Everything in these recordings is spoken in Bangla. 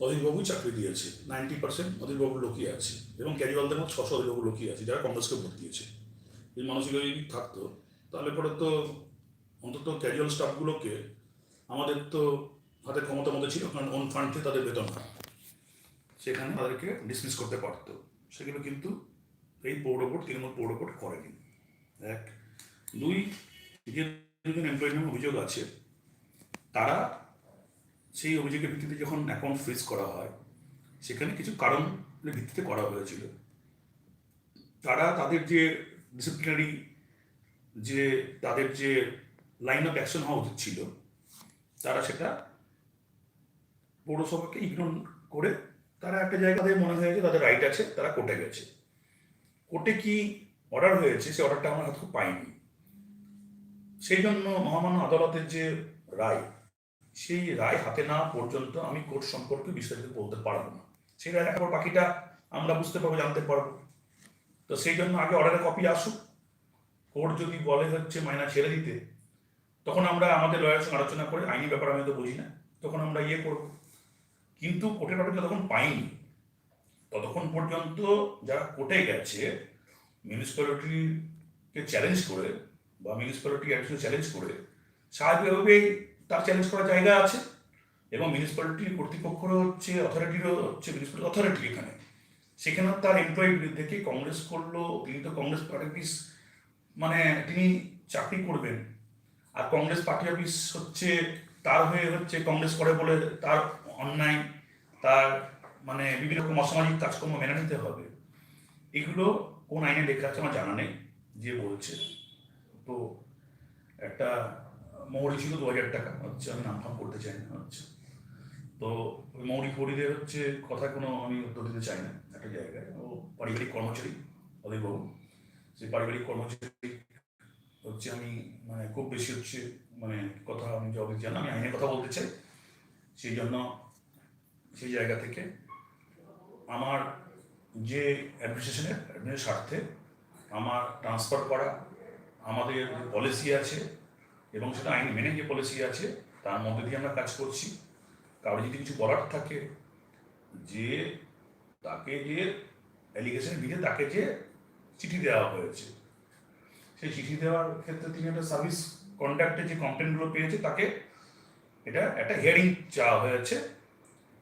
অধীরবাবুই চাকরি দিয়েছে নাইনটি পার্সেন্ট অধীরবাবুর লোকই আছে এবং ক্যাজুয়ালদের মধ্যে ছশো অধীরবাবুর লোকই আছে যারা কংগ্রেসকে ভোট দিয়েছে। এই মানসিকতা যদি থাকতো, তাহলে পরে তো অন্তত ক্যাজুয়াল স্টাফগুলোকে আমাদের তো হাতে ক্ষমতার মধ্যে ছিল, কারণ ওন ফান্ডে তাদের বেতন হয়। সেখানে তাদেরকে ডিসমিস করতে পারতো। সেগুলো কিন্তু এই পৌর বোর্ড, তৃণমূল পৌর বোর্ড করেনি। এক, দুই যে দুজন এমপ্লয়ি নামে অভিযোগ আছে, তারা সেই অভিযোগের ভিত্তিতে যখন অ্যাকাউন্ট ফ্রিজ করা হয়, সেখানে কিছু কারণের ভিত্তিতে করা হয়েছিল। তারা তাদের যে ডিসিপ্লিনারি যে তাদের যে লাইন অফ অ্যাকশন হওয়া উচিত ছিল, তারা সেটা পৌরসভাকে ইগনোর করে তারা একটা জায়গাতে মনে হয়েছে তাদের রাইট আছে, তারা কোর্টে গেছে। কোর্টে কি অর্ডার হয়েছে, সেই অর্ডারটা আমরা হয়তো পাইনি। সেই জন্য মহামান্য আদালতের যে রায় সেই রায় হাতে না পর্যন্ত আমি কোর্ট সম্পর্কে বিস্তারিত বলতে পারব না। সেই রায় দেখার বাকিটা আমরা বুঝতে পারব, জানতে পারব। তো সেই জন্য আগে অর্ডারের কপি আসুক। কোর্ট যদি বলে হচ্ছে মাইনা ছেড়ে দিতে, তখন আমরা আমাদের লয়ারের সঙ্গে আলোচনা করে আইনি ব্যাপার আমি তো বুঝি না, তখন আমরা ইয়ে করব। কিন্তু কোর্টের অর্ডার যতক্ষণ পাইনি। ততক্ষণ পর্যন্ত যারা কোর্টে গেছে মিউনিসিপ্যালিটিকে চ্যালেঞ্জ করে বা মিউনিসিপ্যালিটি অ্যাকশন চ্যালেঞ্জ করে, স্বাভাবিকভাবেই তার চ্যালেঞ্জ করার জায়গা আছে এবং মিউনিসিপ্যালিটি কর্তৃপক্ষরও হচ্ছে অথরিটিরও হচ্ছে মিউনিসিপ্যালিটি অথরিটি এখানে। সেখানে তার এমপ্লয়ির বিরুদ্ধে কংগ্রেস করল, তিনি তো কংগ্রেস পার্টি অফিস মানে তিনি চাকরি করবেন। আর কংগ্রেস পার্টি অফিস হচ্ছে, তার হয়ে হচ্ছে কংগ্রেস করে বলে তার অন্যায়, তার মানে বিভিন্ন রকম অসামাজিক কাজকর্ম মেনে নিতে হবে। এগুলো কোন আইনে লেখা আছে আমার জানা নেই, যে বলছে। তো একটা মৌরি ছিল দু হাজার টাকা, হচ্ছে আমি নাম ফাম করতে চাই না, হচ্ছে। তো ওই মৌরি ফৌরিদের হচ্ছে কথা কোনো আমি উত্তর দিতে চাই না, একটা জায়গায়। ও পারিবারিক কর্মচারী অধীরবাবু সেই পারিবারিক কর্মচারী হচ্ছে আমি মানে খুব বেশি হচ্ছে মানে কথা আমি জবাব জানা আমি আইনের কথা বলতে চাই। সেই জন্য সেই জায়গা থেকে আমার যে অ্যাডমিনিস্ট্রেশনের অ্যাডমিনের স্বার্থে আমার ট্রান্সফার করা, আমাদের পলিসি আছে এবং সেটা আইন মেনে যে পলিসি আছে, তার মধ্যে দিয়ে আমরা কাজ করছি। কারও যদি কিছু বলার থাকে, যে তাকে যে অ্যালিগেশন দিয়ে তাকে যে চিঠি দেওয়া হয়েছে। সেই চিঠি দেওয়ার ক্ষেত্রে তিনি একটা সার্ভিস কন্ট্যাক্টে যে কমপ্লেনগুলো পেয়েছে, তাকে এটা একটা হিয়ারিং চাওয়া হয়েছে।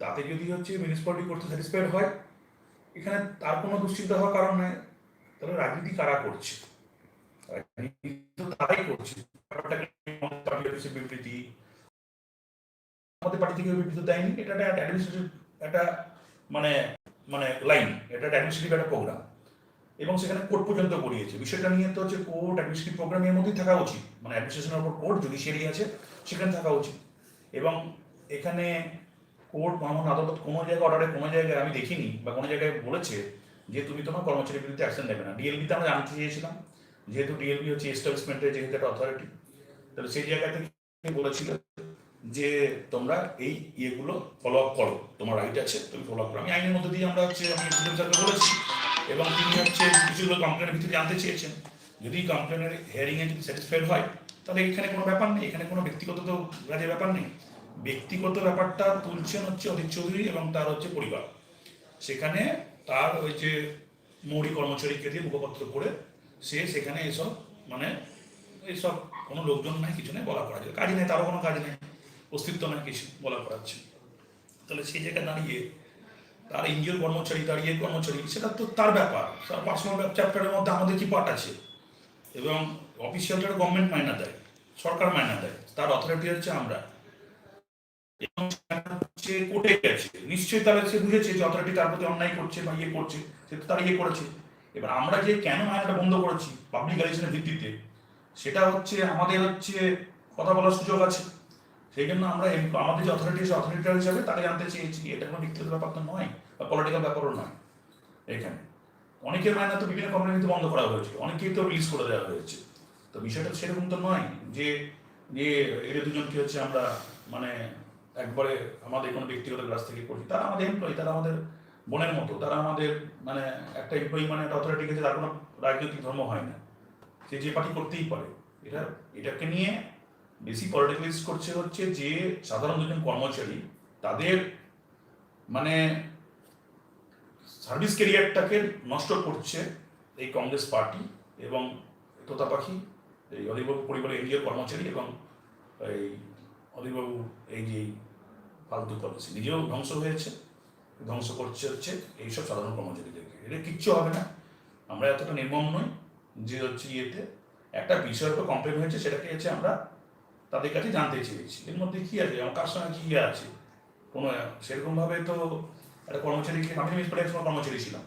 তাতে যদি হচ্ছে মিউনিসিপালিটি করতে স্যাটিসফাইড হয়, এখানে তার কোনো দুশ্চিন্তা হওয়ার কারণ নয় তাহলে রাজনীতি কারা করছে? রাজনীতি তো তারাই করছে। বিবৃতি আমাদের পার্টি থেকে বিবৃতি দেয়নি এটা একটা অ্যাডমিনিস্ট্রেটিভ একটা মানে মানে লাইন এটা একটা অ্যাডমিনিস্ট্রেটিভ একটা প্রোগ্রাম এবং সেখানে কোর্ট পর্যন্ত গড়িয়েছে বিষয়টা নিয়ে তো হচ্ছে কোর্ট অ্যাডমিনিস্ট্রেটিভ প্রোগ্রামের মধ্যেই থাকা উচিত মানে অ্যাডমিনিস্ট্রেশনের উপর কোর্ট জুডিশিয়ারি আছে, সেখানে থাকা উচিত এবং এখানে কোর্ট মহামান্য আদালত কোনো জায়গায় অর্ডারে কোনো জায়গায়, আমি দেখিনি, বা কোনো জায়গায় বলেছে যে তুমি তোমার কর্মচারীর বিরুদ্ধে অ্যাকশন নেবে না। ডিএলবিতে আমরা জানতে চেয়েছিলাম যেহেতু ডিএলবি হচ্ছে এস্টাবলিশমেন্টের যেহেতু একটা অথরিটি তাহলে সেই জায়গা থেকে বলেছিল? যে তোমরা এই ইয়েগুলো ফলো আপ করো। তোমার রাইট আছে, তুমি ফলো আপ করো। আমি আইনের মধ্যে দিয়ে আমরা হচ্ছে, আমি বলেছি, এবং তিনি হচ্ছে কিছুগুলো কমপ্লেনের ভিত্তিতে জানতে চেয়েছেন। যদি কমপ্লেনের হিয়ারিংয়ে যদি স্যাটিসফাইড হয়, তাহলে এখানে কোনো ব্যাপার নেই। এখানে কোনো ব্যক্তিগত তো কাজের ব্যাপার নেই। ব্যক্তিগত ব্যাপারটা তুলছেন হচ্ছে অধীর চৌধুরী এবং তার হচ্ছে পরিবার। সেখানে তার ওই যে মৌরি কর্মচারীকে দিয়ে মুখপত্র করে সে সেখানে এসব মানে এইসব কোনো লোকজন নাই, কিছু নেই, বলা করা যায়। কাজ নেই, তারও কোনো কাজ নেই, অস্তিত্ব নাই, কিছু বলা করাচ্ছে তাহলে সেই জায়গায় দাঁড়িয়ে, তার এনজিওর কর্মচারী, তার ইয়ে কর্মচারী, সেটা তো তার ব্যাপার। তার পার্সোনাল চ্যাপ্টারের মধ্যে আমাদের কি পার্ট আছে? এবং অফিসিয়ালটা গভর্নমেন্ট মাইনা দেয়, সরকার মাইনা দেয়, তার অথরিটি হচ্ছে আমরা। এবং সে কোর্টে গেছে। নিশ্চয়ই তাহলে সে বুঝেছে যে অথরিটি তার প্রতি অন্যায় করছে বা ইয়ে করছে, সে তো তার ইয়ে করেছে। এবার আমরা যে কেন আইনটা বন্ধ করেছি পাবলিক রিলেশনের ভিত্তিতে সেটা হচ্ছে, আমাদের হচ্ছে কথা বলার সুযোগ আছে। সেই জন্য আমরা আমাদের যে অথরিটি আছে অথরিটি হিসাবে তাকে জানতে চেয়েছি এটা কোনো ব্যক্তিগত ব্যাপার তো নয় বা পলিটিক্যাল ব্যাপারও নয় এখানে। অনেকের মায়না তো বিভিন্ন কোম্পানিতে বন্ধ করা হয়েছে, অনেকেই তো রিলিজ করে দেওয়া হয়েছে। তো বিষয়টা সেরকম তো নয় যে যে এদের দুজনকে হচ্ছে আমরা মানে একবারে আমাদের কোনো ব্যক্তিগত ক্লাস থেকে করছি তারা আমাদের এমপ্লয়ি তারা আমাদের বোনের মতো, তারা আমাদের মানে একটা এমপ্লয়ি মানে একটা অথরিটি গেছে তার কোনো রাজনৈতিক ধর্ম হয় না। সে যে পার্টি করতেই পারে, এটা, এটাকে নিয়ে বেশি পলিটিক্যালিস্ট করছে হচ্ছে যে সাধারণ দুজন কর্মচারী, তাদের মানে সার্ভিস কেরিয়ারটাকে নষ্ট করছে এই কংগ্রেস পার্টি এবং তোতা পাখি, এই অধীরবাবু পরিবারের এনজিও কর্মচারী এবং এই অধীরবাবু এই যে ফালতু পলিসি, নিজেও ধ্বংস হয়েছে, ধ্বংস করছে হচ্ছে এইসব সাধারণ কর্মচারীদেরকে। এটা কিচ্ছু হবে না। আমরা এতটা নির্মম নই। যে হচ্ছে ইয়েতে একটা বিষয়ের উপর কমপ্লেন হয়েছে, সেটাকে হচ্ছে আমরা তাদের কাছে জানতে চেয়েছি। এর মধ্যে কি আছে? আমার কার সঙ্গে কি আছে? কোনো, সেরকমভাবে তো একটা কর্মচারীকে আমি মিউনিসিপ্যাল সময় কর্মচারী ছিলাম।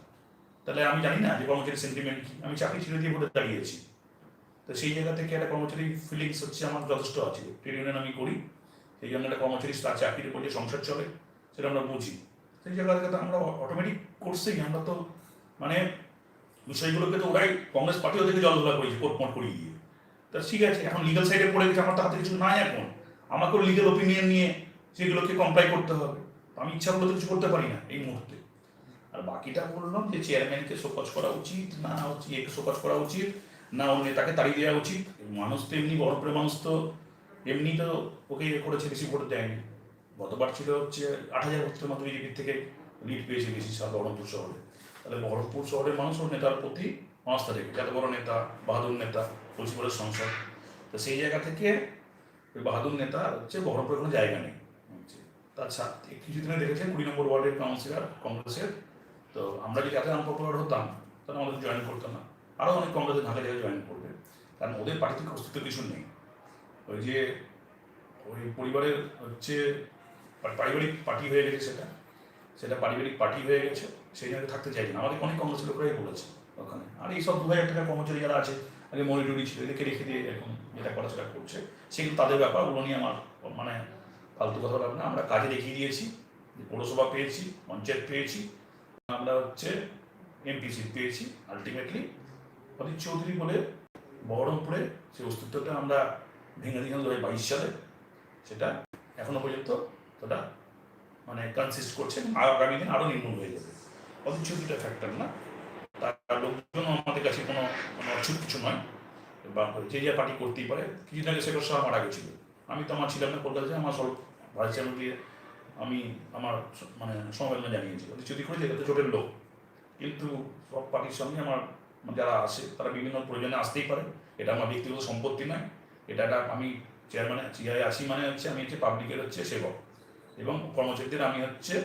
তাহলে আমি জানি না যে কর্মচারী সেন্টিমেন্ট কি। আমি চাকরি ছেড়ে দিয়ে ভোটে দাঁড়িয়েছি। তো সেই জায়গা থেকে একটা কর্মচারী ফিলিংস হচ্ছে আমার যথেষ্ট আছে। ট্রেড ইউনিয়ন আমি করি, সেই জন্য একটা কর্মচারী তার চাকরির উপর যে সংসার চলে, সেটা আমরা বুঝি। সেই জায়গা থেকে তো আমরা অটোমেটিক করছেই আমরা তো মানে বিষয়গুলোকে তো ওরাই কংগ্রেস পার্টিও থেকে জল ধোলা করেছে কোটমোট করিয়ে দিয়ে। তা ঠিক আছে, এখন লিগাল সাইডে পড়ে গেছে, আমার তো হাতে কিছু নাই এখন। আমাকেও লিগাল ওপিনিয়ন নিয়ে সেগুলোকে কমপ্লাই করতে হবে। আমি ইচ্ছা করলে কিছু করতে পারি না এই মুহূর্তে। আর বাকিটা বললাম যে চেয়ারম্যানকে শোকজ করা উচিত, না হচ্ছে একে শোকজ করা উচিত, না ওর তাকে তাড়িয়ে দেওয়া উচিত। মানুষ তো এমনি বড় করে মানুষ তো, এমনি তো ওকে ইয়ে করেছে, বেশি ভোট দেয়নি। গতবার ছিল হচ্ছে আট হাজার ভোটের মতো বিজেপির থেকে লিড পেয়েছে বেশি বহরমপুর শহরে। তাহলে বহরমপুর শহরের মানুষ নেতার প্রতি আস্থা রেখে এত বড় নেতা, বাহাদুর নেতা পশ্চিমবঙ্গের সংসদ, তো সেই জায়গা থেকে ওই বাহাদুর নেতা হচ্ছে বহরমপুরের কোনো জায়গা নেই। তার সাথে কিছুদিনে দেখেছেন কুড়ি নম্বর ওয়ার্ডের কাউন্সিলর, কংগ্রেসের, তো আমরা যদি এত আনপপুলার হতাম, তাহলে আমাদের জয়েন করতাম না। আরও অনেক কংগ্রেসের ঢাকা জায়গায় জয়েন করবে। কারণ ওদের পার্টি থেকে অস্তিত্ব কিছু নেই। ওই যে ওই পরিবারের হচ্ছে, পারিবারিক পার্টি হয়ে গেছে সেটা। সেটা পারিবারিক পার্টি হয়ে গেছে, সেই জায়গায় থাকতে চাইছে না। আমাদের অনেক কংগ্রেস লোকরাই বলেছে ওখানে। আর এই সব দু হাজার টাকার কর্মচারী যারা আছে, আগে মনিটরি ছিল, এদেরকে রেখে দিয়ে এখন যেটা করা সেটা করছে, সেগুলো তাদের ব্যাপার, ওগুলো নিয়ে আমার মানে ফালতু কথা বলব না। আমরা কাজে দেখিয়ে দিয়েছি, পৌরসভা পেয়েছি, পঞ্চায়েত পেয়েছি, আমরা হচ্ছে এমপিসি পেয়েছি আলটিমেটলি অদিত চৌধুরী বলে বহরমপুরে সেই অস্তিত্বটা আমরা ভেঙে দিলাম দু হাজার বাইশ সালে। সেটা এখনও পর্যন্ত ওটা মানে কনসিস্ট করছে আর আগামী দিন আরও নির্মূল হয়ে যাবে। অদিত চৌধুরীটা ফ্যাক্টর না। তার লোকজন আমাদের কাছে কোনো অচ্ছুত কিছু নয়। বা যে যে পার্টি করতেই পারে, কিছুদিন আগে শেখর শাহ মারা গেছিল। আমি তো আমার ছিলাম না কলকাতায়, আমার সব ভাইস দিয়ে আমি আমার মানে সমবেদনা জানিয়েছি। চৌধুরী করেছে এটা তো জোটের লোক। কিন্তু সব পার্টির সঙ্গে আমার, যারা আসে, তারা বিভিন্ন প্রয়োজনে আসতেই পারে। এটা আমার ব্যক্তিগত সম্পত্তি নয়। এটা আমি চেয়ারম্যানে চিআই আসি মানে হচ্ছে, আমি হচ্ছে পাবলিকের হচ্ছে সেবক। এবং কর্মচারীদের আমি হচ্ছে,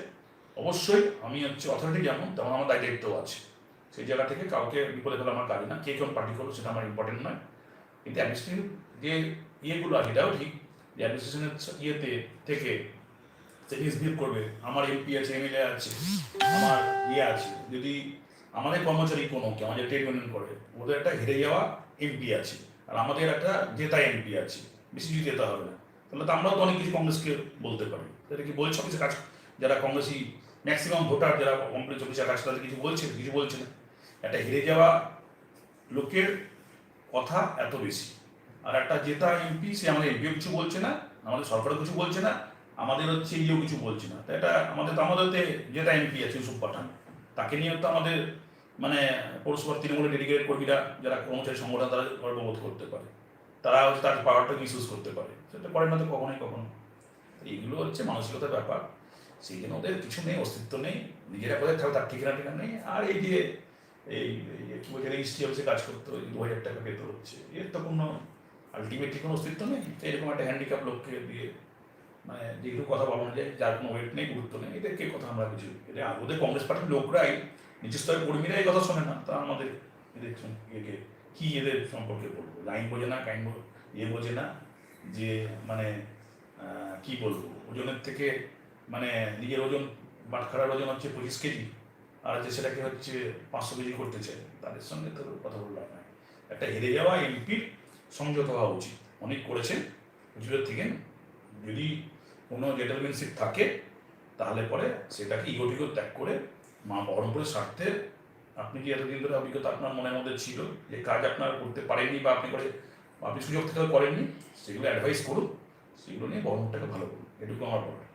অবশ্যই আমি হচ্ছে অথরিটি যেমন, তেমন আমার দায় দায়িত্ব আছে। সেই জায়গা থেকে কাউকে বিপদে ফেলা আমার কাজ না। কে কোন পার্টি করল সেটা আমার ইম্পর্টেন্ট নয়। কিন্তু অ্যাডমিনিস্ট্রেটিভ যে ইয়েগুলো আছে, এটাও ঠিক যে অ্যাডমিনিস্ট্রেশনের ইয়েতে থেকে সে মিসবিহেভ করবে, আমার এমপি আছে এমএলএ আছে, আমার ইয়ে আছে, যদি আমাদের কর্মচারী কোনো কি আমাদের ট্রেড ইউনিয়ন করে, ওদের একটা হেরে যাওয়া এমপি আছে। আর আমাদের একটা জেতা এমপি আছে। বেশি কিছু জেতা হবে না। তাহলে তো আমরাও তো অনেক কিছু কংগ্রেসকে বলতে পারি। তাহলে কি বলছে অফিসে কাজ? যারা কংগ্রেসি ম্যাক্সিমাম ভোটার যারা কংগ্রেস অফিসে কাজ, তাদের কিছু বলছে? কিছু বলছে না। একটা হেরে যাওয়া লোকের কথা এত বেশি। আর একটা জেতা এমপি সে আমাদের এমপিও কিছু বলছে না, আমাদের সরকারও কিছু বলছে না, আমাদের হচ্ছে ইয়েও কিছু বলছে না। তো এটা আমাদের তো, আমাদের জেতা এমপি আছে, ইউসুফ পাঠান। তাকে নিয়ে তো আমাদের মানে পৌরসভার তৃণমূলের ডেডিকেটেড কর্মীরা, যারা কর্মচারী সংগঠন, তারা গর্ববোধ করতে পারে। তারা হচ্ছে তার পাওয়ারটা মিসইউজ করতে পারে। সেটা করে না তো কখনোই কখনো। এইগুলো হচ্ছে মানসিকতার ব্যাপার। সেই জন্য ওদের কিছু নেই, অস্তিত্ব নেই। নিজেরা কোথায় থাকবে তার ঠিকানা ঠিকানা নেই। আর এই যে, এই কি বলছে রেজিস্ট্রি অফিসে কাজ করতে দু হাজার টাকা পেতে হচ্ছে, এর তো কোনো আলটিমেটলি কোনো অস্তিত্ব নেই। এরকম একটা হ্যান্ডিক্যাপ লোককে দিয়ে মানে যেগুলো কথা বলানো যায়, যার কোনো ওয়েট নেই, গুরুত্ব নেই এদেরকে কথা আমরা কিছু এটা ওদের কংগ্রেস পার্টির লোকরাই নিচের স্তরের কর্মীরা এই কথা শোনে না। তা আমাদের, এদের কি এদের সম্পর্কে বলব? লাইন বোঝে না, কাইন ইয়ে বোঝে না যে মানে কি বলব? ওজনের থেকে মানে নিজের ওজন বাটখারার ওজন হচ্ছে পঁচিশ কেজি, আর যে সেটাকে হচ্ছে পাঁচশো কেজি করতে চায়, তাদের সঙ্গে তো কথা বললাম না একটা হেরে যাওয়া এমপির সংযত হওয়া উচিত। অনেক করেছেন হুজুরের থেকে যদি কোনো জেন্টেলম্যানশিপ থাকে, তাহলে পরে সেটাকে ইগোটিগো ত্যাগ করে মা বহরমপুরের স্বার্থে আপনি কি এতদিন ধরে অভিজ্ঞতা আপনার মনের মধ্যে ছিল যে কাজ আপনার করতে পারেননি বা আপনি করে আপনি সুযোগ থেকে করেননি? সেগুলো অ্যাডভাইস করুন। সেগুলো নিয়ে বহরমপুরটাকে ভালো করুন। এটুকু আমার বলার।